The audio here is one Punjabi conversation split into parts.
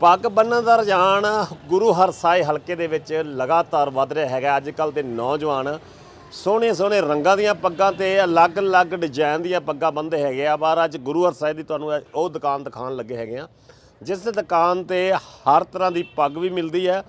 ਪੱਗ ਬੰਨਣ ਦਾ ਰੁਝਾਨ ਗੁਰੂ ਹਰਸਾਏ ਹਲਕੇ ਦੇ ਵਿੱਚ ਲਗਾਤਾਰ ਵੱਧ ਰਿਹਾ ਹੈਗਾ। ਅੱਜ ਕੱਲ ਦੇ ਨੌਜਵਾਨ ਸੋਹਣੇ ਸੋਹਣੇ ਰੰਗਾਂ ਦੀਆਂ ਪੱਗਾਂ ਤੇ ਅਲੱਗ-ਅਲੱਗ ਡਿਜ਼ਾਈਨ ਦੀਆਂ ਪੱਗਾਂ ਬੰਨਦੇ ਹੈਗੇ ਆ। ਬਾਹਰ ਅੱਜ ਗੁਰੂ ਹਰਸਾਏ ਦੀ ਤੁਹਾਨੂੰ ਉਹ ਦੁਕਾਨ ਦਿਖਾਉਣ ਲੱਗੇ ਹੈਗੇ ਆ, ਜਿਸ ਦੁਕਾਨ ਤੇ ਹਰ ਤਰ੍ਹਾਂ ਦੀ ਪੱਗ ਵੀ ਮਿਲਦੀ ਹੈ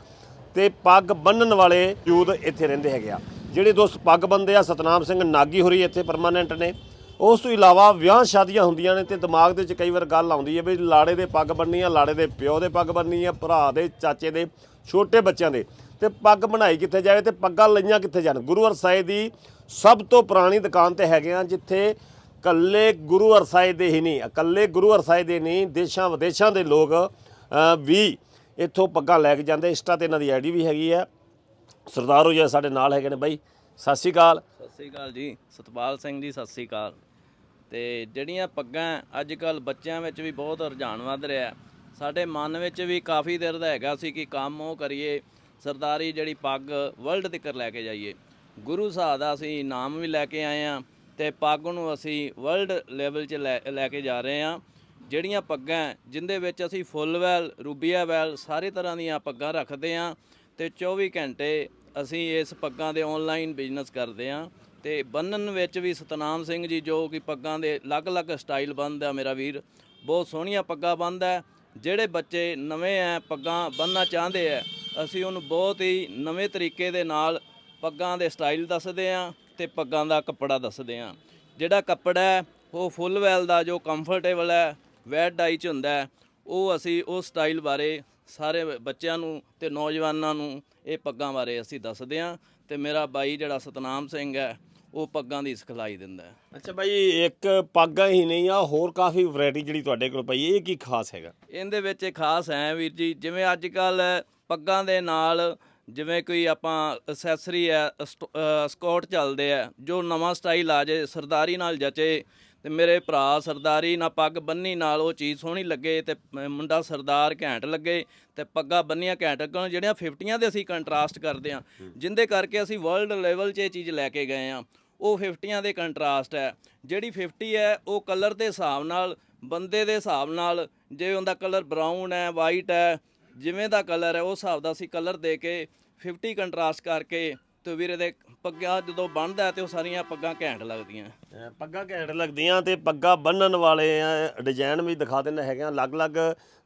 ਤੇ ਪੱਗ ਬੰਨਣ ਵਾਲੇ ਯੂਥ ਇੱਥੇ ਰਹਿੰਦੇ ਹੈਗੇ ਆ। ਜਿਹੜੇ ਦੋਸਤ ਪੱਗ ਬੰਦੇ ਆ, ਸਤਨਾਮ ਸਿੰਘ ਨਾਗੀ ਹੋਰੀ ਇੱਥੇ ਪਰਮਾਨੈਂਟ ਨੇ। ਉਸ ਤੋਂ ਇਲਾਵਾ ਵਿਆਹ ਸ਼ਾਦੀਆਂ ਹੁੰਦੀਆਂ ਨੇ ਤੇ ਦਿਮਾਗ ਦੇ ਵਿੱਚ ਕਈ ਵਾਰ ਗੱਲ ਆਉਂਦੀ ਹੈ ਵੀ ਲਾੜੇ ਦੇ ਪੱਗ ਬੰਨੀ ਆ, ਲਾੜੇ ਦੇ ਪਿਓ ਦੇ ਪੱਗ ਬੰਨੀ ਆ, ਭਰਾ ਦੇ, ਚਾਚੇ ਦੇ, ਛੋਟੇ ਬੱਚਿਆਂ ਦੇ। ਤੇ ਪੱਗ ਬਣਾਈ ਕਿੱਥੇ ਜਾਵੇ ਤੇ ਪੱਗਾਂ ਲਈਆਂ ਕਿੱਥੇ ਜਾਣ? ਗੁਰੂ ਹਰਸਾਏ ਦੀ ਸਭ ਤੋਂ ਪੁਰਾਣੀ ਦੁਕਾਨ ਤੇ ਹੈਗੇ ਆ, ਜਿੱਥੇ ਕੱਲੇ ਗੁਰੂ ਹਰਸਾਏ ਦੇ ਹੀ ਨਹੀਂ, ਇਕੱਲੇ ਗੁਰੂ ਹਰਸਾਏ ਦੇ ਨਹੀਂ, ਦੇਸ਼ਾਂ ਵਿਦੇਸ਼ਾਂ ਦੇ ਲੋਕ ਵੀ ਇੱਥੋਂ ਪੱਗਾਂ ਲੈ ਕੇ ਜਾਂਦੇ। ਇੰਸਟਾ ਤੇ ਇਹਨਾਂ ਦੀ ਆਈਡੀ ਵੀ ਹੈਗੀ ਆ। ਸਰਦਾਰ ਹੋ ਜੀ ਸਾਡੇ ਨਾਲ ਹੈਗੇ ਨੇ ਬਾਈ। ਸਤਿ ਸ਼੍ਰੀ ਅਕਾਲ। ਸਤਿ ਸ੍ਰੀ ਅਕਾਲ ਜੀ। ਸਤਪਾਲ ਸਿੰਘ ਜੀ, ਸਤਿ ਸ੍ਰੀ ਅਕਾਲ। ਤੇ ਜਿਹੜੀਆਂ ਪੱਗਾਂ ਅੱਜ ਕੱਲ ਬੱਚਿਆਂ ਵਿੱਚ ਵੀ ਬਹੁਤ ਰੁਝਾਨ ਵੱਧ ਰਿਹਾ ਸਾਡੇ ਮਨ ਵਿੱਚ ਵੀ ਕਾਫੀ ਦੇਰ ਦਾ ਹੈਗਾ ਸੀ ਕਿ ਕੰਮ ਉਹ ਕਰੀਏ, ਸਰਦਾਰੀ ਜਿਹੜੀ ਪੱਗ ਵਰਲਡ ਤੱਕ ਲੈ ਕੇ ਜਾਈਏ। ਗੁਰੂ ਸਾਹਿਬ ਦਾ ਅਸੀਂ ਨਾਮ ਵੀ ਲੈ ਕੇ ਆਏ ਆ ਤੇ ਪੱਗ ਨੂੰ ਅਸੀਂ ਵਰਲਡ ਲੈਵਲ 'ਚ ਲੈ ਲੈ ਕੇ ਜਾ ਰਹੇ ਆ ਜਿਹੜੀਆਂ ਪੱਗਾਂ ਜਿੰਦੇ ਵਿੱਚ ਅਸੀਂ ਫੁੱਲ ਵੈਲ, ਰੂਬੀਆ ਵੈਲ, ਸਾਰੇ ਤਰ੍ਹਾਂ ਦੀਆਂ ਪੱਗਾਂ ਰੱਖਦੇ ਆ ਤੇ 24 ਘੰਟੇ ਅਸੀਂ ਇਸ ਪੱਗਾਂ ਦੇ ਆਨਲਾਈਨ ਬਿਜ਼ਨਸ ਕਰਦੇ ਆ ਤੇ ਬੰਨਣ ਵਿੱਚ ਵੀ ਸਤਨਾਮ ਸਿੰਘ ਜੀ, ਜੋ ਕਿ ਪੱਗਾਂ ਦੇ ਅਲੱਗ-ਅਲੱਗ ਸਟਾਈਲ ਬੰਨਦਾ ਮੇਰਾ ਵੀਰ। ਬਹੁਤ ਸੋਹਣੀਆਂ ਪੱਗਾਂ ਬੰਨਦਾ ਜਿਹੜੇ ਬੱਚੇ ਨਵੇਂ ਆ ਪੱਗਾਂ ਬੰਨਣਾ ਚਾਹੁੰਦੇ ਆ ਅਸੀਂ ਉਹਨੂੰ ਬਹੁਤ ਹੀ ਨਵੇਂ ਤਰੀਕੇ ਦੇ ਨਾਲ ਪੱਗਾਂ ਦੇ ਸਟਾਈਲ ਦੱਸਦੇ ਆ ਤੇ ਪੱਗਾਂ ਦਾ ਕੱਪੜਾ ਦੱਸਦੇ ਆ। ਜਿਹੜਾ ਕੱਪੜਾ ਹੈ ਉਹ ਫੁੱਲ ਵੈਲ ਦਾ ਜੋ ਕੰਫਰਟੇਬਲ ਹੈ ਵੈਟ ਡਾਈ ਚ ਹੁੰਦਾ ਉਹ ਅਸੀਂ ਉਹ ਸਟਾਈਲ ਬਾਰੇ ਸਾਰੇ ਬੱਚਿਆਂ ਨੂੰ ਤੇ ਨੌਜਵਾਨਾਂ ਨੂੰ ਇਹ ਪੱਗਾਂ ਬਾਰੇ ਅਸੀਂ ਦੱਸਦੇ ਹਾਂ ਤੇ ਮੇਰਾ ਬਾਈ ਜਿਹੜਾ ਸਤਨਾਮ ਸਿੰਘ ਹੈ ਉਹ ਪੱਗਾਂ ਦੀ ਸਿਖਲਾਈ ਦਿੰਦਾ ਹੈ। ਅੱਛਾ ਬਾਈ ਇੱਕ ਪੱਗਾਂ ਹੀ ਨਹੀਂ ਆ ਹੋਰ ਕਾਫੀ ਵੈਰਾਈਟੀ ਜਿਹੜੀ ਤੁਹਾਡੇ ਕੋਲ ਪਈ ਇਹ ਕੀ ਖਾਸ ਹੈਗਾ? ਇਹਦੇ ਵਿੱਚ ਇਹ ਖਾਸ ਹੈ ਵੀਰ ਜੀ ਜਿਵੇਂ ਅੱਜ ਕੱਲ ਪੱਗਾਂ ਦੇ ਨਾਲ ਜਿਵੇਂ ਕੋਈ ਆਪਾਂ ਅਸੈਸਰੀ ਹੈ ਸਕਾਟ ਚੱਲਦੇ ਆ ਜੋ ਨਵਾਂ ਸਟਾਈਲ ਆ ਜੇ ਸਰਦਾਰੀ ਨਾਲ ਜਚੇ ਤੇ ਮੇਰੇ ਭਰਾ ਸਰਦਾਰੀ ਨਾਲ ਪੱਗ ਬੰਨੀ ਨਾਲ ਉਹ ਚੀਜ਼ ਸੋਹਣੀ ਲੱਗੇ ਤੇ ਮੁੰਡਾ ਸਰਦਾਰ ਘੈਂਟ ਲੱਗੇ ਤੇ ਪੱਗਾਂ ਬੰਨੀਆਂ ਘੈਂਟ ਲੱਗਣ ਜਿਹੜੀਆਂ 50ਆਂ ਦੇ ਅਸੀਂ ਕੰਟਰਾਸਟ ਕਰਦੇ ਆ ਜਿੰਦੇ ਕਰਕੇ ਅਸੀਂ ਵਰਲਡ ਲੈਵਲ 'ਚ ਇਹ ਚੀਜ਼ ਲੈ ਕੇ ਗਏ ਆ ਉਹ 50ਆਂ ਦੇ ਕੰਟਰਾਸਟ ਹੈ। ਜਿਹੜੀ 50 ਹੈ ਉਹ ਕਲਰ ਦੇ ਹਿਸਾਬ ਨਾਲ ਬੰਦੇ ਦੇ ਹਿਸਾਬ ਨਾਲ ਜੇ ਉਹਦਾ ਕਲਰ ਬਰਾਊਨ ਹੈ ਵਾਈਟ ਹੈ ਜਿਵੇਂ ਦਾ ਕਲਰ ਹੈ ਉਸ ਹਿਸਾਬ ਦਾ ਅਸੀਂ ਕਲਰ ਦੇ ਕੇ 50 ਕੰਟਰਾਸਟ ਕਰਕੇ ਤੇ ਵੀਰੇ ਦੇ ਪੱਗਾਂ ਜਦੋਂ ਬਣਦਾ ਹੈ ਤੇ ਉਹ ਸਾਰੀਆਂ ਪੱਗਾਂ ਘੈਂਟ ਲੱਗਦੀਆਂ। ਅਹ ਪੱਗਾਂ ਘੈਂਟ ਲੱਗਦੀਆਂ ਤੇ ਪੱਗਾਂ ਬੰਨਣ ਵਾਲੇ ਡਿਜ਼ਾਈਨ ਵੀ ਦਿਖਾ ਦਿੰਦੇ ਹੈਗੇ ਆ। ਅਲੱਗ-ਅਲੱਗ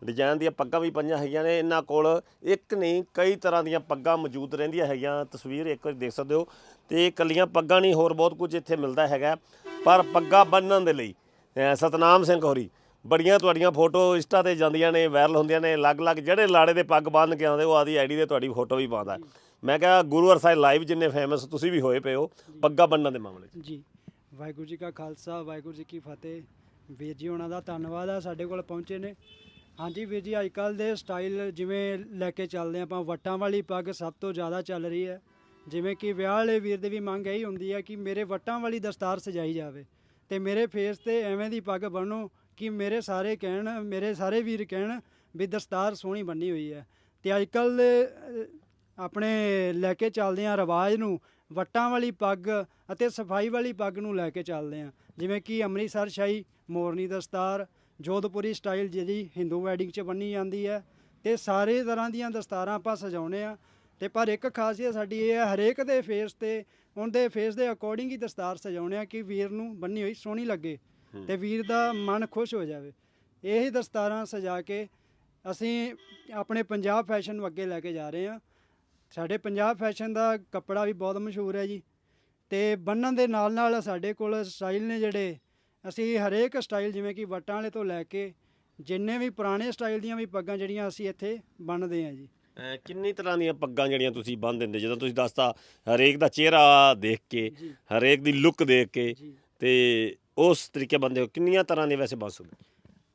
ਡਿਜ਼ਾਈਨ ਦੀਆਂ ਪੱਗਾਂ ਵੀ ਪਈਆਂ ਹੈਗੀਆਂ ਨੇ। ਇਹਨਾਂ ਕੋਲ ਇੱਕ ਨਹੀਂ, ਕਈ ਤਰ੍ਹਾਂ ਦੀਆਂ ਪੱਗਾਂ ਮੌਜੂਦ ਰਹਿੰਦੀਆਂ ਹੈਗੀਆਂ। ਤਸਵੀਰ ਇੱਕ ਵਾਰੀ ਦੇਖ ਸਕਦੇ ਹੋ। ਤੇ ਇਕੱਲੀਆਂ ਪੱਗਾਂ ਨਹੀਂ, ਹੋਰ ਬਹੁਤ ਕੁਝ ਇੱਥੇ ਮਿਲਦਾ ਹੈਗਾ। ਪਰ ਪੱਗਾਂ ਬੰਨਣ ਦੇ ਲਈ, ਅਹ ਸਤਨਾਮ ਸਿੰਘ ਹੋਰੀ, ਬੜੀਆਂ ਤੁਹਾਡੀਆਂ ਫੋਟੋ ਇੰਸਟਾ ਤੇ ਜਾਂਦੀਆਂ ਨੇ ਵਾਇਰਲ ਹੁੰਦੀਆਂ ਨੇ। ਅਲੱਗ-ਅਲੱਗ ਜਿਹੜੇ ਲਾੜੇ ਦੇ ਪੱਗ ਬੰਨ੍ਹ ਕੇ ਆਉਂਦੇ, ਉਹ ਆਦੀ ਆਈਡੀ ਤੇ ਤੁਹਾਡੀ ਫੋਟੋ ਵੀ ਪਾਉਂਦਾ। ਮੈਂ ਕਿਹਾ ਗੁਰੂ ਅਰਸਾਈ ਲਾਈਵ ਜਿੰਨੇ ਫੇਮਸ ਤੁਸੀਂ ਵੀ ਹੋਏ ਪਏ ਹੋ ਪੱਗਾਂ ਬੰਨਣ ਦੇ ਮਾਮਲੇ 'ਚ। ਜੀ। ਵਾਹਿਗੁਰੂ ਜੀ ਕਾ ਖਾਲਸਾ ਵਾਹਿਗੁਰੂ ਜੀ ਕੀ ਫਤਿਹ। ਵੀਰ ਜੀ ਉਹਨਾਂ ਦਾ ਧੰਨਵਾਦ ਆ ਸਾਡੇ ਕੋਲ ਪਹੁੰਚੇ ਨੇ। ਹਾਂਜੀ ਵੀਰ ਜੀ ਅੱਜ ਕੱਲ ਦੇ ਸਟਾਈਲ ਜਿਵੇਂ ਲੈ ਕੇ ਚੱਲਦੇ ਆਪਾਂ ਵੱਟਾਂ ਵਾਲੀ ਪੱਗ ਸਭ ਤੋਂ ਜ਼ਿਆਦਾ ਚੱਲ ਰਹੀ ਹੈ। ਜਿਵੇਂ ਕਿ ਵਿਆਹ ਵਾਲੇ ਵੀਰ ਦੇ ਵੀ ਮੰਗ ਇਹੀ ਹੁੰਦੀ ਹੈ ਕਿ ਮੇਰੇ ਵੱਟਾਂ ਵਾਲੀ ਦਸਤਾਰ ਸਜਾਈ ਜਾਵੇ ਤੇ ਮੇਰੇ ਫੇਸ ਤੇ ਐਵੇਂ ਦੀ ਪੱਗ ਬੰਨੋ ਕਿ ਮੇਰੇ ਸਾਰੇ ਕਹਿਣ ਮੇਰੇ ਸਾਰੇ ਵੀਰ ਕਹਿਣ ਵੀ ਦਸਤਾਰ ਸੋਹਣੀ ਬੰਨੀ ਹੋਈ ਹੈ। ਤੇ ਅੱਜ ਕੱਲ ਆਪਣੇ ਲੈ ਕੇ ਚੱਲਦੇ ਆ ਰਿਵਾਜ ਨੂੰ ਵੱਟਾਂ ਵਾਲੀ ਪੱਗ ਅਤੇ ਸਫ਼ਾਈ ਵਾਲੀ ਪੱਗ ਨੂੰ ਲੈ ਕੇ ਚੱਲਦੇ ਆ ਜਿਵੇਂ ਕਿ ਅੰਮ੍ਰਿਤਸਰ ਸ਼ਾਹੀ ਮੋਰਨੀ ਦਸਤਾਰ ਜੋਧਪੁਰੀ ਸਟਾਈਲ ਜਿਹੜੀ ਹਿੰਦੂ ਵੈਡਿੰਗ 'ਚ ਬੰਨੀ ਜਾਂਦੀ ਹੈ ਤੇ ਸਾਰੇ ਤਰ੍ਹਾਂ ਦੀਆਂ ਦਸਤਾਰਾਂ ਆਪਾਂ ਸਜਾਉਨੇ ਆ ਤੇ ਪਰ ਇੱਕ ਖਾਸੀਅਤ ਸਾਡੀ ਇਹ ਹੈ ਹਰੇਕ ਦੇ ਫੇਸ ਤੇ ਉਹਦੇ ਫੇਸ ਦੇ ਅਕੋਰਡਿੰਗ ਹੀ ਦਸਤਾਰ ਸਜਾਉਨੇ ਆ ਕਿ ਵੀਰ ਨੂੰ ਬੰਨੀ ਹੋਈ ਸੋਹਣੀ ਲੱਗੇ ਤੇ ਵੀਰ ਦਾ ਮਨ ਖੁਸ਼ ਹੋ ਜਾਵੇ। ਇਹੀ ਦਸਤਾਰਾਂ ਸਜਾ ਕੇ ਅਸੀਂ ਆਪਣੇ ਪੰਜਾਬ ਫੈਸ਼ਨ ਨੂੰ ਅੱਗੇ ਲੈ ਕੇ ਜਾ ਰਹੇ ਹਾਂ। ਸਾਡੇ ਪੰਜਾਬ ਫੈਸ਼ਨ ਦਾ ਕੱਪੜਾ ਵੀ ਬਹੁਤ ਮਸ਼ਹੂਰ ਹੈ ਜੀ। ਤੇ ਬੰਨਣ ਦੇ ਨਾਲ ਨਾਲ ਸਾਡੇ ਕੋਲ ਸਟਾਈਲ ਨੇ ਜਿਹੜੇ ਅਸੀਂ ਹਰੇਕ ਸਟਾਈਲ ਜਿਵੇਂ ਕਿ ਵੱਟਾਂ ਵਾਲੇ ਤੋਂ ਲੈ ਕੇ ਜਿੰਨੇ ਵੀ ਪੁਰਾਣੇ ਸਟਾਈਲ ਦੀਆਂ ਵੀ ਪੱਗਾਂ ਜਿਹੜੀਆਂ ਅਸੀਂ ਇੱਥੇ ਬੰਨਦੇ ਹਾਂ ਜੀ। ਅਹ ਕਿੰਨੀ ਤਰ੍ਹਾਂ ਦੀਆਂ ਪੱਗਾਂ ਜਿਹੜੀਆਂ ਤੁਸੀਂ ਬੰਨ ਦਿੰਦੇ ਜਦੋਂ ਤੁਸੀਂ ਦੱਸਤਾ ਹਰੇਕ ਦਾ ਚਿਹਰਾ ਦੇਖ ਕੇ ਜੀ। ਹਰੇਕ ਦੀ ਲੁੱਕ ਦੇਖ ਕੇ ਜੀ। ਤੇ ਉਸ ਤਰੀਕੇ ਬੰਦੇ ਹੋ ਕਿੰਨੀਆਂ ਤਰ੍ਹਾਂ ਦੇ ਵੈਸੇ ਬੰਨ ਸਕਦੇ?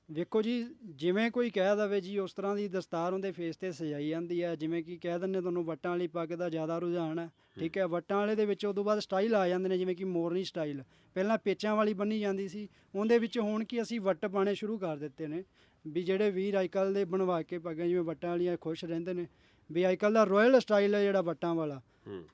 ਵੇਖੋ ਜੀ ਜਿਵੇਂ ਕੋਈ ਕਹਿ ਦਵੇ ਜੀ ਉਸ ਤਰ੍ਹਾਂ ਦੀ ਦਸਤਾਰ ਉਹਦੇ ਫੇਸ ਤੇ ਸਜਾਈ ਜਾਂਦੀ ਹੈ ਜਿਵੇਂ ਕਿ ਕਹਿ ਦਿੰਨੇ ਤੁਹਾਨੂੰ ਵੱਟਾਂ ਵਾਲੀ ਪੱਗ ਦਾ ਜ਼ਿਆਦਾ ਰੁਝਾਨ ਹੈ। ਠੀਕ ਹੈ ਵੱਟਾਂ ਵਾਲੇ ਦੇ ਵਿੱਚ ਉਦੋਂ ਬਾਅਦ ਸਟਾਈਲ ਆ ਜਾਂਦੇ ਨੇ ਜਿਵੇਂ ਕਿ ਮੋਰਨੀ ਸਟਾਈਲ ਪਹਿਲਾਂ ਪੇਚਾਂ ਵਾਲੀ ਬੰਨੀ ਜਾਂਦੀ ਸੀ। ਉਹਦੇ ਵਿੱਚ ਹੁਣ ਕੀ ਅਸੀਂ ਵੱਟ ਪਾਣੇ ਸ਼ੁਰੂ ਕਰ ਦਿੱਤੇ ਨੇ। ਵੀ ਜਿਹੜੇ ਵੀਰ ਅੱਜਕੱਲ ਦੇ ਬਣਵਾ ਕੇ ਪੱਗਾਂ ਜਿਵੇਂ ਵੱਟਾਂ ਵਾਲੀਆਂ ਖੁਸ਼ ਰਹਿੰਦੇ ਨੇ। ਵੀ ਅੱਜਕੱਲ ਦਾ ਰਾਇਲ ਸਟਾਈਲ ਹੈ ਜਿਹੜਾ ਵੱਟਾਂ ਵਾਲਾ।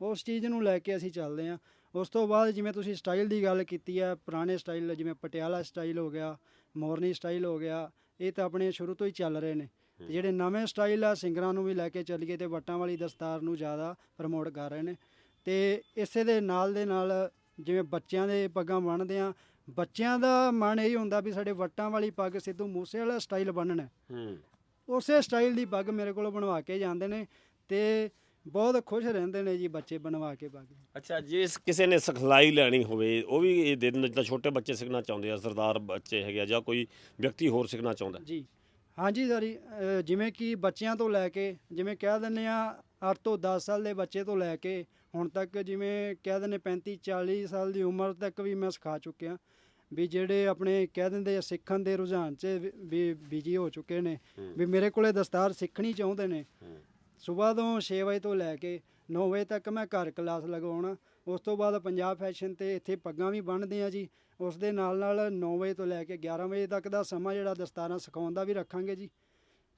ਉਸ ਚੀਜ਼ ਨੂੰ ਲੈ ਕੇ ਅਸੀਂ ਚੱਲਦੇ ਹਾਂ। ਉਸ ਤੋਂ ਬਾਅਦ ਜਿਵੇਂ ਤੁਸੀਂ ਸਟਾਈਲ ਦੀ ਗੱਲ ਕੀਤੀ ਹੈ ਪੁਰਾਣੇ ਸਟਾਈਲ ਜਿਵੇਂ ਪਟਿਆਲਾ ਸਟਾਈਲ ਹੋ ਗਿਆ। ਮੋਰਨੀ ਸਟਾਈਲ ਹੋ ਗਿਆ ਇਹ ਤਾਂ ਆਪਣੇ ਸ਼ੁਰੂ ਤੋਂ ਹੀ ਚੱਲ ਰਹੇ ਨੇ। ਤੇ ਜਿਹੜੇ ਨਵੇਂ ਸਟਾਈਲ ਆ ਸਿੰਗਰਾਂ ਨੂੰ ਵੀ ਲੈ ਕੇ ਚੱਲੀਏ ਤੇ ਵੱਟਾਂ ਵਾਲੀ ਦਸਤਾਰ ਨੂੰ ਜ਼ਿਆਦਾ ਪ੍ਰਮੋਟ ਕਰ ਰਹੇ ਨੇ। ਤੇ ਇਸੇ ਦੇ ਨਾਲ ਦੇ ਨਾਲ ਜਿਵੇਂ ਬੱਚਿਆਂ ਦੇ ਪੱਗਾਂ ਬੰਨ੍ਹਦੇ ਆ ਬੱਚਿਆਂ ਦਾ ਮਨ ਇਹ ਹੁੰਦਾ ਵੀ ਸਾਡੇ ਵੱਟਾਂ ਵਾਲੀ ਪੱਗ ਸਿੱਧੂ ਮੂਸੇ ਵਾਲਾ ਸਟਾਈਲ ਬੰਨਣਾ ਹੂੰ। ਉਸੇ ਸਟਾਈਲ ਦੀ ਪੱਗ ਮੇਰੇ ਕੋਲ ਬਣਵਾ ਕੇ ਜਾਂਦੇ ਨੇ ਤੇ ਬਹੁਤ ਖੁਸ਼ ਰਹਿੰਦੇ ਨੇ ਜੀ ਬੱਚੇ ਬਣਵਾ ਕੇ ਪੱਗ ਅੱਛਾ ਜੇ ਸ- ਕਿਸੇ ਨੇ ਸਿਖਲਾਈ ਲੈਣੀ ਹੋਵੇ ਉਹ ਵੀ ਇਹ ਦੇ ਦਿੰਦੇ ਜਿੱਦਾਂ ਛੋਟੇ ਬੱਚੇ ਸਿੱਖਣਾ ਚਾਹੁੰਦੇ ਆ ਸਰਦਾਰ ਬੱਚੇ ਹੈਗੇ ਆ ਜਾਂ ਕੋਈ ਵਿਅਕਤੀ ਹੋਰ ਸਿੱਖਣਾ ਚਾਹੁੰਦਾ ਜੀ। ਹਾਂਜੀ ਸਰੀ ਅ, ਜਿਵੇਂ ਕਿ ਬੱਚਿਆਂ ਤੋਂ ਲੈ ਕੇ ਜਿਵੇਂ ਕਹਿ ਦਿੰਦੇ ਆ 8 ਤੋਂ 10 ਸਾਲ ਦੇ ਬੱਚੇ ਤੋਂ ਲੈ ਕੇ ਹੁਣ ਤੱਕ ਜਿਵੇਂ ਕਹਿ ਦਿੰਦੇ 35 40 ਸਾਲ ਦੀ ਉਮਰ ਤੱਕ ਵੀ ਮੈਂ ਸਿਖਾ ਚੁੱਕਿਆ। ਵੀ ਜਿਹੜੇ ਆਪਣੇ ਕਹਿ ਦਿੰਦੇ ਆ ਸਿੱਖਣ ਦੇ ਰੁਝਾਨ 'ਚ ਵੀ- ਵੀ ਬਿਜ਼ੀ ਹੋ ਚੁੱਕੇ ਨੇ। ਵੀ ਮੇਰੇ ਕੋਲੇ ਦਸਤਾਰ ਸਿੱਖਣੀ ਚਾਹੁੰਦੇ ਨੇ। ਸਵੇਰ ਤੋਂ 6 ਵਜੇ ਤੋਂ ਲੈ ਕੇ 9 ਵਜੇ ਤੱਕ ਮੈਂ ਘਰ ਕਲਾਸ ਲਗਾਉਣਾ ਉਸ ਤੋਂ ਬਾਅਦ ਪੰਜਾਬ ਫੈਸ਼ਨ ਤੇ ਇੱਥੇ ਪੱਗਾਂ ਵੀ ਬੰਨ੍ਹਦੇ ਆ ਜੀ। ਉਸ ਦੇ ਨਾਲ ਨਾਲ 9 ਵਜੇ ਤੋਂ ਲੈ ਕੇ 11 ਵਜੇ ਤੱਕ ਦਾ ਸਮਾਂ ਜਿਹੜਾ ਦਸਤਾਰਾਂ ਸਿਖਾਉਣ ਦਾ ਵੀ ਰੱਖਾਂਗੇ ਜੀ।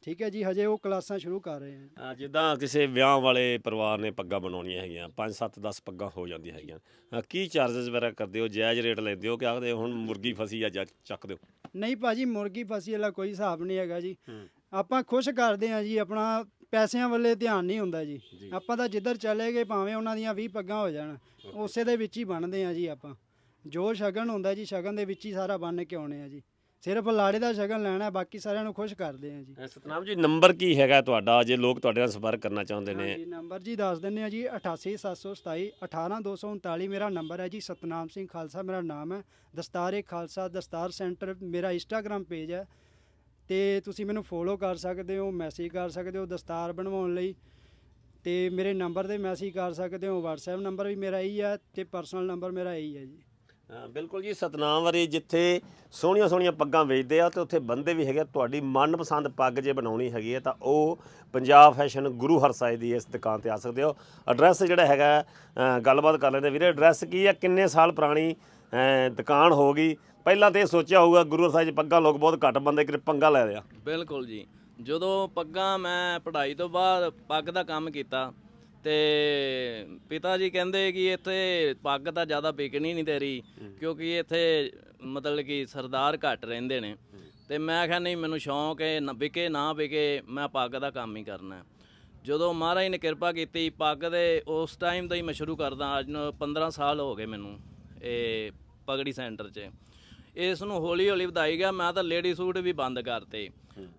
ਠੀਕ ਹੈ ਜੀ ਹਜੇ ਉਹ ਕਲਾਸਾਂ ਸ਼ੁਰੂ ਕਰ ਰਹੇ ਹਾਂ। ਜਿੱਦਾਂ ਕਿਸੇ ਵਿਆਹ ਵਾਲੇ ਪਰਿਵਾਰ ਨੇ ਪੱਗਾਂ ਬਣਾਉਣੀਆਂ ਹੈਗੀਆਂ 5 7 10 ਪੱਗਾਂ ਹੋ ਜਾਂਦੀਆਂ ਹੈਗੀਆਂ। ਕੀ ਚਾਰजेस ਵਗੈਰਾ ਕਰਦੇ ਹੋ? ਜਾਇਜ਼ ਰੇਟ ਲੈਂਦੇ ਹੋ ਕਿ ਆਖਦੇ ਹੁਣ ਮੁਰਗੀ ਫਸੀ ਆ ਜਾਂ ਚੱਕ ਦਿਓ? ਨਹੀਂ ਭਾਜੀ ਮੁਰਗੀ ਫਸੀ ਵਾਲਾ ਕੋਈ ਹਿਸਾਬ ਨਹੀਂ ਹੈਗਾ ਜੀ। ਆਪਾਂ ਖੁਸ਼ ਕਰਦੇ ਹਾਂ ਜੀ ਆਪਣਾ ਪੈਸਿਆਂ ਵੱਲੇ ਧਿਆਨ ਨਹੀਂ ਹੁੰਦਾ ਜੀ। ਜੀ। ਆਪਾਂ ਤਾਂ ਜਿੱਧਰ ਚਲੇ ਗਏ ਭਾਵੇਂ ਉਹਨਾਂ ਦੀਆਂ 20 ਪੱਗਾਂ ਹੋ ਜਾਣ ਉਸੇ ਦੇ ਵਿੱਚ ਹੀ ਬਣਦੇ ਆ ਜੀ ਆਪਾਂ। ਜੋ ਸ਼ਗਨ ਹੁੰਦਾ ਜੀ ਸ਼ਗਨ ਦੇ ਵਿੱਚ ਹੀ ਸਾਰਾ ਬੰਨ ਕੇ ਆਉਣੇ ਆ ਜੀ। ਸਿਰਫ ਲਾੜੇ ਦਾ ਸ਼ਗਨ ਲੈਣਾ ਬਾਕੀ ਸਾਰਿਆਂ ਨੂੰ ਖੁਸ਼ ਕਰਦੇ ਆ ਜੀ। ਸਤਨਾਮ ਜੀ ਨੰਬਰ ਕੀ ਹੈਗਾ ਤੁਹਾਡਾ? ਜੇ ਲੋਕ ਤੁਹਾਡੇ ਨਾਲ ਸੰਪਰਕ ਕਰਨਾ ਚਾਹੁੰਦੇ ਨੇ। ਹਾਂਜੀ ਨੰਬਰ ਜੀ ਦੱਸ ਦਿੰਨੇ ਆ ਜੀ 88727 18239 ਮੇਰਾ ਨੰਬਰ ਹੈ ਜੀ ਸਤਨਾਮ ਸਿੰਘ ਖਾਲਸਾ ਮੇਰਾ ਨਾਮ ਹੈ। ਦਸਤਾਰੇ ਖਾਲਸਾ ਦਸਤਾਰ ਸੈਂਟਰ ਮੇਰਾ ਇੰਸਟਾਗ੍ਰam ਪੇਜ ਹੈ। ਤੇ ਤੁਸੀਂ ਮੈਨੂੰ ਫੋਲੋ ਕਰ ਸਕਦੇ ਹੋ ਮੈਸੇਜ ਕਰ ਸਕਦੇ ਹੋ, ਦਸਤਾਰ ਬਣਵਾਉਣ ਲਈ। ਤੇ ਮੇਰੇ ਨੰਬਰ ਤੇ ਮੈਸੇਜ ਕਰ ਸਕਦੇ ਹੋ, WhatsApp ਨੰਬਰ ਵੀ ਮੇਰਾ ਇਹੀ ਹੈ ਤੇ ਪਰਸਨਲ ਨੰਬਰ ਮੇਰਾ ਇਹੀ ਹੈ ਜੀ। ਬਿਲਕੁਲ ਜੀ, ਸਤਨਾਮ ਵਾਰੀ ਜਿੱਥੇ ਸੋਹਣੀਆਂ ਸੋਹਣੀਆਂ ਪੱਗਾਂ ਵੇਚਦੇ ਆ ਤੇ ਉੱਥੇ ਬੰਦੇ ਵੀ ਹੈਗੇ ਤੁਹਾਡੀ ਮਨਪਸੰਦ ਪੱਗ ਜੇ ਬਣਾਉਣੀ ਹੈਗੀ ਹੈ ਤਾਂ ਉਹ ਪੰਜਾਬ ਫੈਸ਼ਨ ਗੁਰੂ ਹਰਸਾਏ ਦੀ ਇਸ ਦੁਕਾਨ ਤੇ ਆ ਸਕਦੇ ਹੋ। ਐਡਰੈਸ ਜਿਹੜਾ ਹੈਗਾ ਗੱਲਬਾਤ ਕਰ ਲੈਂਦੇ ਵੀਰੇ ਐਡਰੈਸ ਕੀ ਹੈ ਕਿੰਨੇ ਸਾਲ ਪੁਰਾਣੀ ਦੁਕਾਨ ਹੋ ਗਈ? ਪਹਿਲਾਂ ਤੇ ਇਹ ਸੋਚਿਆ ਹੋਊਗਾ ਗੁਰੂ 'ਚ ਪੱਗਾਂ ਲੋਕ ਬਹੁਤ ਘੱਟ ਬੰਦੇ ਕਿ ਪੰਗਾ ਲੈ ਲਿਆ। ਬਿਲਕੁਲ ਜੀ। ਜਦੋਂ ਪੱਗਾਂ ਮੈਂ ਪੜ੍ਹਾਈ ਤੋਂ ਬਾਅਦ ਪੱਗ ਦਾ ਕੰਮ ਕੀਤਾ ਤੇ ਪਿਤਾ ਜੀ ਕਹਿੰਦੇ ਕਿ ਇੱਥੇ ਪੱਗ ਤਾਂ ਜ਼ਿਆਦਾ ਵਿਕਣੀ ਨਹੀਂ ਤੇਰੀ ਕਿਉਂਕਿ ਇੱਥੇ ਮਤਲਬ ਕਿ ਸਰਦਾਰ ਘੱਟ ਰਹਿੰਦੇ ਨੇ। ਤੇ ਮੈਂ ਕਿਹਾ ਨਹੀਂ ਮੈਨੂੰ ਸ਼ੌਂਕ ਹੈ ਨਾ ਵਿਕੇ ਨਾ ਵਿਕੇ ਮੈਂ ਪੱਗ ਦਾ ਕੰਮ ਹੀ ਕਰਨਾ। ਜਦੋਂ ਮਹਾਰਾਜ ਨੇ ਕਿਰਪਾ ਕੀਤੀ ਪੱਗ ਦੇ ਉਸ ਟਾਈਮ ਤੋਂ ਹੀ ਮੈਂ ਸ਼ੁਰੂ ਕਰਦਾ ਅੱਜ ਨੂੰ 15 ਸਾਲ ਹੋ ਗਏ ਮੈਨੂੰ ਇਹ ਪਗੜੀ ਸੈਂਟਰ 'ਚ। ਇਸ ਨੂੰ ਹੌਲੀ ਹੌਲੀ ਵਧਾਈ ਗਿਆ। ਮੈਂ ਤਾਂ ਲੇਡੀ ਸੂਟ ਵੀ ਬੰਦ ਕਰਤੇ।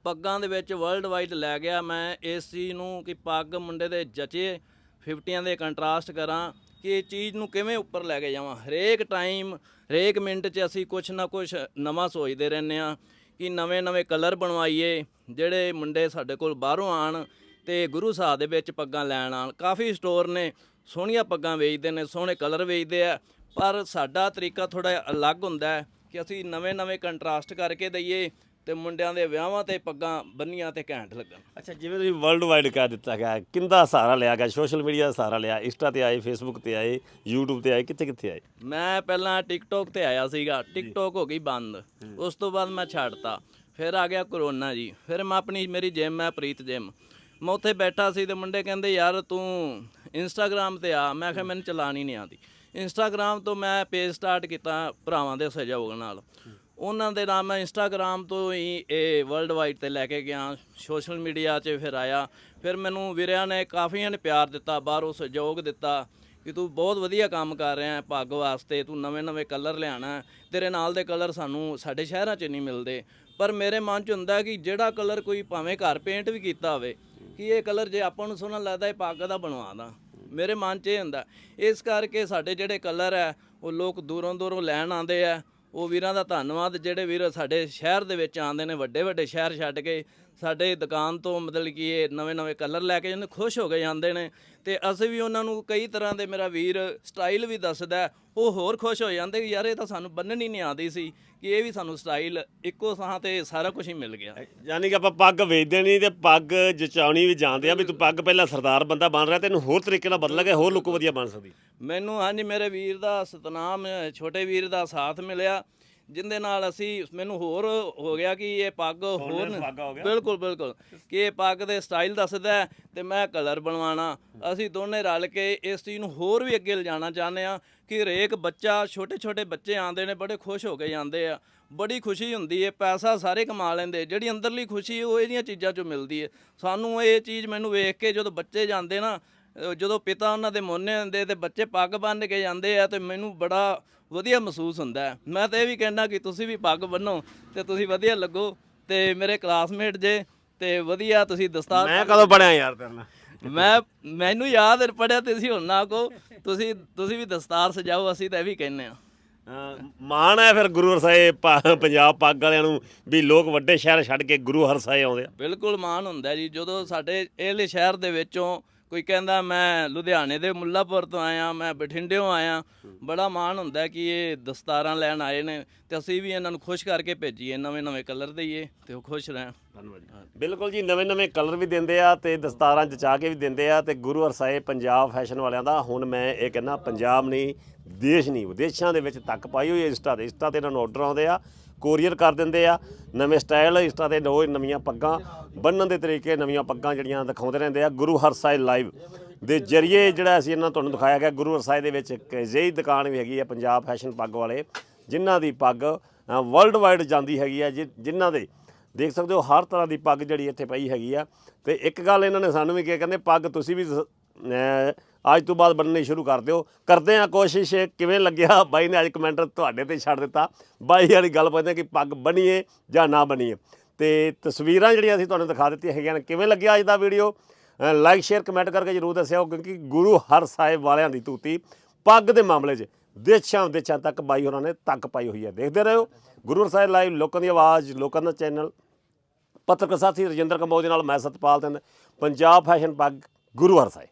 ਪੱਗਾਂ ਦੇ ਵਿੱਚ ਵਰਲਡ ਵਾਈਡ ਲੈ ਗਿਆ। ਮੈਂ ਇਸ ਚੀਜ਼ ਨੂੰ ਕਿ ਪੱਗ ਮੁੰਡੇ ਦੇ ਜਚੇ 50ਆਂ ਦੇ ਕੰਟਰਾਸਟ ਕਰਾਂ ਕਿ ਇਹ ਚੀਜ਼ ਨੂੰ ਕਿਵੇਂ ਉੱਪਰ ਲੈ ਕੇ ਜਾਵਾਂ। ਹਰੇਕ ਟਾਈਮ ਹਰੇਕ ਮਿੰਟ 'ਚ ਅਸੀਂ ਕੁਛ ਨਾ ਕੁਛ ਨਵਾਂ ਸੋਚਦੇ ਰਹਿੰਦੇ ਆ ਕਿ ਨਵੇਂ-ਨਵੇਂ ਕਲਰ ਬਣਵਾਈਏ ਜਿਹੜੇ ਮੁੰਡੇ ਸਾਡੇ ਕੋਲ ਬਾਹਰੋਂ ਆਣ ਤੇ ਗੁਰੂ ਸਾਹਿਬ ਦੇ ਵਿੱਚ ਪੱਗਾਂ ਲੈਣ ਆਣ ਕਾਫੀ ਸਟੋਰ ਨੇ ਸੋਹਣੀਆਂ ਪੱਗਾਂ ਵੇਚਦੇ ਨੇ ਸੋਹਣੇ ਕਲਰ ਵੇਚਦੇ ਆ। ਪਰ ਸਾਡਾ ਤਰੀਕਾ ਥੋੜਾ ਅਲੱਗ ਹੁੰਦਾ ਹੈ। ਕਿ ਅਸੀਂ ਨਵੇਂ-ਨਵੇਂ ਕੰਟਰਾਸਟ ਕਰਕੇ ਦਈਏ ਤੇ ਮੁੰਡਿਆਂ ਦੇ ਵਿਆਹਾਂ ਤੇ ਪੱਗਾਂ ਬੰਨੀਆਂ ਤੇ ਘੈਂਟ ਲੱਗਣ। ਅੱਛਾ ਜਿਵੇਂ ਤੁਸੀਂ ਵਰਲਡ ਵਾਈਡ ਕਹਿ ਦਿੱਤਾ ਗਿਆ ਕਿੰਦਾ ਸਹਾਰਾ ਲਿਆ ਗਿਆ ਸੋਸ਼ਲ ਮੀਡੀਆ ਦਾ ਸਹਾਰਾ ਲਿਆ ਇੰਸਟਾ ਤੇ ਆਏ ਫੇਸਬੁੱਕ ਤੇ ਆਏ YouTube ਤੇ ਆਏ ਕਿੱਥੇ ਕਿੱਥੇ ਆਏ? ਮੈਂ ਪਹਿਲਾਂ ਟਿਕਟੋਕ ਤੇ ਆਇਆ ਸੀਗਾ ਟਿਕਟੋਕ ਹੋ ਗਈ ਬੰਦ। ਉਸ ਤੋਂ ਬਾਅਦ ਮੈਂ ਛੱਡਤਾ। ਫਿਰ ਆ ਗਿਆ ਕਰੋਨਾ ਜੀ। ਫਿਰ ਮੈਂ ਆਪਣੀ ਮੇਰੀ ਜਿਮ ਹੈ ਪ੍ਰੀਤ ਜਿਮ ਮੈਂ ਉੱਥੇ ਬੈਠਾ ਸੀ ਤੇ ਮੁੰਡੇ ਕਹਿੰਦੇ ਯਾਰ ਤੂੰ ਇੰਸਟਾਗ੍ਰam ਤੇ ਆ। ਮੈਂ ਕਿਹਾ ਮੈਨੂੰ ਚਲਾਣੀ ਨਹੀਂ ਆਉਂਦੀ। ਇੰਸਟਾਗ੍ਰam ਤੋਂ ਮੈਂ ਪੇਜ ਸਟਾਰਟ ਕੀਤਾ ਭਰਾਵਾਂ ਦੇ ਸਹਿਯੋਗ ਨਾਲ। ਉਹਨਾਂ ਦੇ ਨਾਲ ਮੈਂ ਇੰਸਟਾਗ੍ਰam ਤੋਂ ਹੀ ਇਹ ਵਰਲਡ ਵਾਈਡ ਤੇ ਲੈ ਕੇ ਗਿਆ। ਸੋਸ਼ਲ ਮੀਡੀਆ 'ਚ ਫਿਰ ਆਇਆ। ਫਿਰ ਮੈਨੂੰ ਵੀਰਿਆਂ ਨੇ ਕਾਫੀਆਂ ਨੇ ਪਿਆਰ ਦਿੱਤਾ, ਬਾਹਰੋਂ ਸਹਿਯੋਗ ਦਿੱਤਾ ਕਿ ਤੂੰ ਬਹੁਤ ਵਧੀਆ ਕੰਮ ਕਰ ਰਿਹਾ ਪੱਗ ਵਾਸਤੇ, ਤੂੰ ਨਵੇਂ-ਨਵੇਂ ਕਲਰ ਲਿਆਣਾ ਤੇਰੇ ਨਾਲ ਦੇ ਕਲਰ ਸਾਨੂੰ ਸਾਡੇ ਸ਼ਹਿਰਾਂ 'ਚ ਨਹੀਂ ਮਿਲਦੇ। ਪਰ ਮੇਰੇ ਮਨ 'ਚ ਹੁੰਦਾ ਕਿ ਜਿਹੜਾ ਕਲਰ ਕੋਈ ਭਾਵੇਂ ਘਰ ਪੇਂਟ ਵੀ ਕੀਤਾ ਹੋਵੇ, ਕਿ ਇਹ ਕਲਰ ਜੇ ਆਪਾਂ ਨੂੰ ਸੋਹਣਾ ਲੱਗਦਾ, ਇਹ ਪੱਗ ਦਾ ਬਣਵਾ ਦਾਂ। ਮੇਰੇ ਮਨ 'ਚ ਇਹ ਹੁੰਦਾ। ਇਸ ਕਰਕੇ ਸਾਡੇ ਜਿਹੜੇ ਕਲਰ ਹੈ, ਉਹ ਲੋਕ ਦੂਰੋਂ ਦੂਰੋਂ ਲੈਣ ਆਉਂਦੇ ਆ। ਉਹ ਵੀਰਾਂ ਦਾ ਧੰਨਵਾਦ, ਜਿਹੜੇ ਵੀਰ ਸਾਡੇ ਸ਼ਹਿਰ ਦੇ ਵਿੱਚ ਆਉਂਦੇ ਨੇ, ਵੱਡੇ ਵੱਡੇ ਸ਼ਹਿਰ ਛੱਡ ਕੇ, ਸਾਡੇ ਦੁਕਾਨ ਤੋਂ ਮਤਲਬ ਕਿ ਇਹ ਨਵੇਂ ਨਵੇਂ ਕਲਰ ਲੈ ਕੇ ਜਾਂਦੇ, ਖੁਸ਼ ਹੋ ਕੇ ਜਾਂਦੇ ਨੇ। ਤੇ ਅਸੀਂ ਵੀ ਉਹਨਾਂ ਨੂੰ ਕਈ ਤਰ੍ਹਾਂ ਦੇ ਮੇਰਾ ਵੀਰ ਸਟਾਈਲ ਵੀ ਦੱਸਦਾ ਉਹ ਹੋਰ ਖੁਸ਼ ਹੋ ਜਾਂਦੇ ਕਿ ਯਾਰ ਇਹ ਤਾਂ ਸਾਨੂੰ ਬੰਨਣੀ ਨਹੀਂ ਆਉਂਦੀ ਸੀ ਕਿ ਇਹ ਵੀ ਸਾਨੂੰ ਸਟਾਈਲ ਇੱਕੋ ਥਾਂ ਤੇ ਸਾਰਾ ਕੁਝ ਹੀ ਮਿਲ ਗਿਆ। ਯਾਨੀ ਕਿ ਆਪਾਂ ਪੱਗ ਵੇਚਦੇ ਨਹੀਂ ਤੇ ਪੱਗ ਜਚਾਉਣੀ ਵੀ ਜਾਣਦੇ ਆ ਵੀ ਤੂੰ ਪੱਗ ਪਹਿਲਾਂ ਸਰਦਾਰ ਬੰਦਾ ਬਣ ਰਿਹਾ ਤੈਨੂੰ ਹੋਰ ਤਰੀਕੇ ਨਾਲ ਬਦਲ ਕੇ ਹੋਰ ਲੁੱਕ ਵਧੀਆ ਬਣ ਸਕਦੀ। ਮੈਨੂੰ ਹਾਂਜੀ ਮੇਰੇ ਵੀਰ ਦਾ ਸਤਨਾਮ ਛੋਟੇ ਵੀਰ ਦਾ ਸਾਥ ਮਿਲਿਆ। ਜਿੰਦੇ ਨਾਲ ਅਸੀਂ ਮੈਨੂੰ ਹੋਰ ਹੋ ਗਿਆ ਕਿ ਇਹ ਪੱਗ ਹੋਰ। ਬਿਲਕੁਲ ਬਿਲਕੁਲ। ਕਿ ਇਹ ਪੱਗ ਦੇ ਸਟਾਈਲ ਦੱਸਦਾ ਤੇ ਮੈਂ ਕਲਰ ਬਣਵਾਣਾ ਅਸੀਂ ਦੋਨੇ ਰਲ ਕੇ ਇਸ ਚੀਜ਼ ਨੂੰ ਹੋਰ ਵੀ ਅੱਗੇ ਲਿਜਾਣਾ ਚਾਹੁੰਦੇ ਆ ਕਿ ਹਰੇਕ ਬੱਚਾ ਛੋਟੇ ਛੋਟੇ ਬੱਚੇ ਆਉਂਦੇ ਨੇ ਬੜੇ ਖੁਸ਼ ਹੋ ਕੇ ਜਾਂਦੇ ਆ। ਬੜੀ ਖੁਸ਼ੀ ਹੁੰਦੀ ਹੈ ਪੈਸਾ ਸਾਰੇ ਕਮਾ ਲੈਂਦੇ ਜਿਹੜੀ ਅੰਦਰਲੀ ਖੁਸ਼ੀ ਉਹ ਇਹਦੀਆਂ ਚੀਜ਼ਾਂ ਚੋਂ ਮਿਲਦੀ ਹੈ। ਸਾਨੂੰ ਇਹ ਚੀਜ਼ ਮੈਨੂੰ ਵੇਖ ਕੇ ਜਦੋਂ ਬੱਚੇ ਜਾਂਦੇ ਨਾ ਜਦੋਂ ਪਿਤਾ ਉਹਨਾਂ ਦੇ ਮੋਨੇ ਹੁੰਦੇ ਤੇ ਬੱਚੇ ਪੱਗ ਬੰਨ੍ਹ ਕੇ ਜਾਂਦੇ ਆ ਤੇ ਮੈਨੂੰ ਬੜਾ ਵਧੀਆ ਮਹਿਸੂਸ ਹੁੰਦਾ ਹੈ। ਮੈਂ ਤਾਂ ਇਹ ਵੀ ਕਹਿੰਦਾ ਕਿ ਤੁਸੀਂ ਵੀ ਪੱਗ ਬੰਨੋ ਤੇ ਤੁਸੀਂ ਵਧੀਆ ਲੱਗੋ ਤੇ ਮੇਰੇ ਕਲਾਸਮੇਟ ਜੇ ਤੇ ਵਧੀਆ ਤੁਸੀਂ ਦਸਤਾਰ ਮੈਂ ਕਦੋਂ ਬਣਿਆ ਯਾਰ ਤੇਰੇ ਨਾਲ? ਮੈਂ ਮੈਨੂੰ ਯਾਦ ਪੜਿਆ ਤੇ ਸੀ ਹੁਣ ਨਾ ਕੋ ਤੁਸੀਂ ਤੁਸੀਂ ਵੀ ਦਸਤਾਰ ਸਜਾਓ ਅਸੀਂ ਤਾਂ ਇਹ ਵੀ ਕਹਿੰਨੇ ਆ ਅਹ ਮਾਣ ਹੈ ਫਿਰ ਗੁਰੂ ਹਰਸਾਏ ਪੰਜਾਬ ਪੱਗ ਵਾਲਿਆਂ ਨੂੰ ਵੀ ਲੋਕ ਵੱਡੇ ਸ਼ਹਿਰ ਛੱਡ ਕੇ ਗੁਰੂ ਹਰਸਾਏ ਆਉਂਦੇ ਆ। ਬਿਲਕੁਲ ਮਾਣ ਹੁੰਦਾ ਜੀ। ਜਦੋਂ ਸਾਡੇ ਇਹਲੇ ਸ਼ਹਿਰ ਦੇ ਵਿੱਚੋਂ ਕੋਈ ਕਹਿੰਦਾ ਮੈਂ ਲੁਧਿਆਣੇ ਦੇ ਮੁੱਲਾਪੁਰ ਤੋਂ ਆਇਆ, ਮੈਂ ਬਠਿੰਡਿਓਂ ਆਇਆ। ਬੜਾ ਮਾਣ ਹੁੰਦਾ ਕਿ ਇਹ ਦਸਤਾਰਾਂ ਲੈਣ ਆਏ ਨੇ ਤੇ ਅਸੀਂ ਵੀ ਇਹਨਾਂ ਨੂੰ ਖੁਸ਼ ਕਰਕੇ ਭੇਜੀਏ, ਨਵੇਂ ਨਵੇਂ ਕਲਰ ਦਈਏ ਤੇ ਉਹ ਖੁਸ਼ ਰਹਿਣ। ਧੰਨਵਾਦ ਜੀ। ਬਿਲਕੁਲ ਜੀ, ਨਵੇਂ ਨਵੇਂ ਕਲਰ ਵੀ ਦਿੰਦੇ ਆ ਤੇ ਦਸਤਾਰਾਂ ਜਚਾ ਕੇ ਵੀ ਦਿੰਦੇ ਆ ਤੇ ਗੁਰੂ ਹਰਸਾਏ ਪੰਜਾਬ ਫੈਸ਼ਨ ਵਾਲਿਆਂ ਦਾ ਹੁਣ ਮੈਂ ਇਹ ਕਹਿੰਦਾ, ਪੰਜਾਬ ਨਹੀਂ, ਦੇਸ਼ ਨਹੀਂ, ਵਿਦੇਸ਼ਾਂ ਦੇ ਵਿੱਚ ਤੱਕ ਪਾਈ ਹੋਈ ਇੰਸਟਾ ਤੇ। ਇੰਸਟਾ ਤੇ ਇਹਨਾਂ ਨੂੰ ਆਰਡਰ ਆਉਂਦੇ ਆ। ਕੋਰੀਅਰ ਕਰ ਦਿੰਦੇ ਆ। ਨਵੇਂ ਸਟਾਈਲ ਇੰਸਟਾ ਤੇ ਰੋਜ਼ ਨਵੀਆਂ ਪੱਗਾਂ, ਬੰਨਣ ਦੇ ਤਰੀਕੇ ਨਵੀਆਂ ਪੱਗਾਂ ਜਿਹੜੀਆਂ ਦਿਖਾਉਂਦੇ ਰਹਿੰਦੇ ਆ ਗੁਰੂ ਹਰਸਾਏ ਲਾਈਵ ਦੇ ਜਰੀਏ ਜਿਹੜਾ ਅਸੀਂ ਇਹਨਾਂ ਤੁਹਾਨੂੰ ਦਿਖਾਇਆ ਗਿਆ। ਗੁਰੂ ਹਰਸਾਏ ਦੇ ਵਿੱਚ ਇੱਕ ਅਜਿਹੀ ਦੁਕਾਨ ਵੀ ਹੈਗੀ ਆ, ਪੰਜਾਬ ਫੈਸ਼ਨ ਪੱਗ ਵਾਲੇ, ਜਿਨ੍ਹਾਂ ਦੀ ਪੱਗ ਵਰਲਡ ਵਾਈਡ ਜਾਂਦੀ ਹੈਗੀ ਆ, ਜਿ- ਜਿਨ੍ਹਾਂ ਦੇ, ਦੇਖ ਸਕਦੇ ਹੋ ਹਰ ਤਰ੍ਹਾਂ ਦੀ ਪੱਗ ਜਿਹੜੀ ਇੱਥੇ ਪਈ ਹੈਗੀ ਆ। ਤੇ ਇੱਕ ਗੱਲ ਇਹਨਾਂ ਨੇ ਸਾਨੂੰ ਵੀ ਕਿਹਾ, ਕਹਿੰਦੇ ਪੱਗ ਤੁਸੀਂ ਵੀ ਜ਼- ਅੱਜ ਤੋਂ ਬਾਅਦ ਬੰਨਣੀ ਸ਼ੁਰੂ ਕਰ ਦਿਓ। ਕਰਦੇ ਆ ਕੋਸ਼ਿਸ਼, ਕਿਵੇਂ ਲੱਗਿਆ? ਬਾਈ ਨੇ ਅੱਜ ਕਮੈਂਟ ਤੁਹਾਡੇ ਤੇ ਛੱਡ ਦਿੱਤਾ। ਬਾਈ ਵਾਲੀ ਗੱਲ ਪੁੱਛਦੇ ਕਿ ਪੱਗ ਬਣੀਏ ਜਾਂ ਨਾ ਬਣੀਏ। ਤੇ ਤਸਵੀਰਾਂ ਜਿਹੜੀਆਂ ਅਸੀਂ ਤੁਹਾਨੂੰ ਦਿਖਾ ਦਿੱਤੀਆਂ ਹੈਗੀਆਂ ਨੇ, ਕਿਵੇਂ ਲੱਗਿਆ ਅੱਜ ਦਾ ਵੀਡੀਓ? ਲਾਈਕ ਸ਼ੇਅਰ ਕਮੈਂਟ ਕਰਕੇ ਜਰੂਰ ਦੱਸਿਓ, ਕਿਉਂਕਿ ਗੁਰੂ ਹਰ ਸਾਹਿਬ ਵਾਲਿਆਂ ਦੀ ਤੂਤੀ ਪੱਗ ਦੇ ਮਾਮਲੇ 'ਚ ਦੇਸ਼ਾਂ ਵਿਦੇਸ਼ਾਂ ਤੱਕ ਬਾਈ ਹੋਰਾਂ ਨੇ ਤੱਕ ਪਾਈ ਹੋਈ ਹੈ। ਦੇਖਦੇ ਰਹੋ, ਗੁਰੂ ਹਰ ਸਾਹਿਬ ਲਾਈਵ ਲੋਕਾਂ ਦੀ ਆਵਾਜ਼, ਲੋਕਾਂ ਦਾ ਚੈਨਲ। ਪੱਤਰਕਾਰ ਸਾਥੀ ਰਜਿੰਦਰ ਕੰਬੋਜ ਦੇ ਨਾਲ ਮੈਂ ਸਤਪਾਲ ਸਿੰਘ, ਪੰਜਾਬ ਫੈਸ਼ਨ ਪੱਗ, ਗੁਰੂ ਹਰ ਸਾਹਿਬ।